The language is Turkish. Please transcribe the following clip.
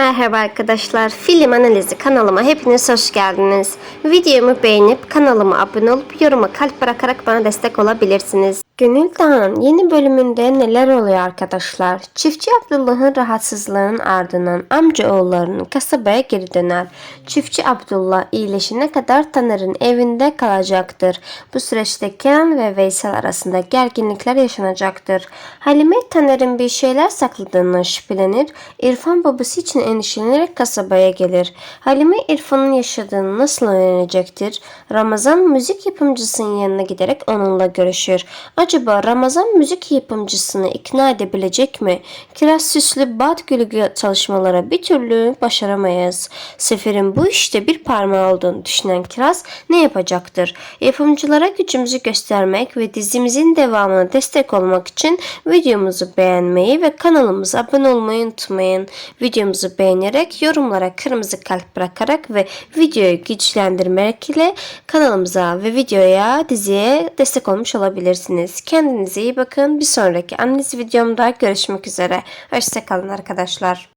Merhaba arkadaşlar, film analizi kanalıma hepiniz hoş geldiniz. Videomu beğenip kanalıma abone olup yoruma kalp bırakarak bana destek olabilirsiniz. Gönül Dağı'nın yeni bölümünde neler oluyor arkadaşlar? Çiftçi Abdullah'ın rahatsızlığının ardından amca oğullarının kasabaya geri döner. Çiftçi Abdullah iyileşene kadar Taner'in evinde kalacaktır. Bu süreçte Kenan ve Veysel arasında gerginlikler yaşanacaktır. Halime Taner'in bir şeyler sakladığından şüphelenir. İrfan babası için endişelenerek kasabaya gelir. Halime İrfan'ın yaşadığını nasıl öğrenecektir? Ramazan müzik yapımcısının yanına giderek onunla görüşür. Acaba Ramazan müzik yapımcısını ikna edebilecek mi? Kiraz süslü bat gülü çalışmalara bir türlü başaramayız. Sefer'in bu işte bir parmağı olduğunu düşünen Kiraz ne yapacaktır? Yapımcılara gücümüzü göstermek ve dizimizin devamına destek olmak için videomuzu beğenmeyi ve kanalımıza abone olmayı unutmayın. Videomuzu beğenerek yorumlara kırmızı kalp bırakarak ve videoyu güçlendirmek ile kanalımıza ve videoya diziye destek olmuş olabilirsiniz. Kendinize iyi bakın. Bir sonraki analiz videomda görüşmek üzere. Hoşçakalın arkadaşlar.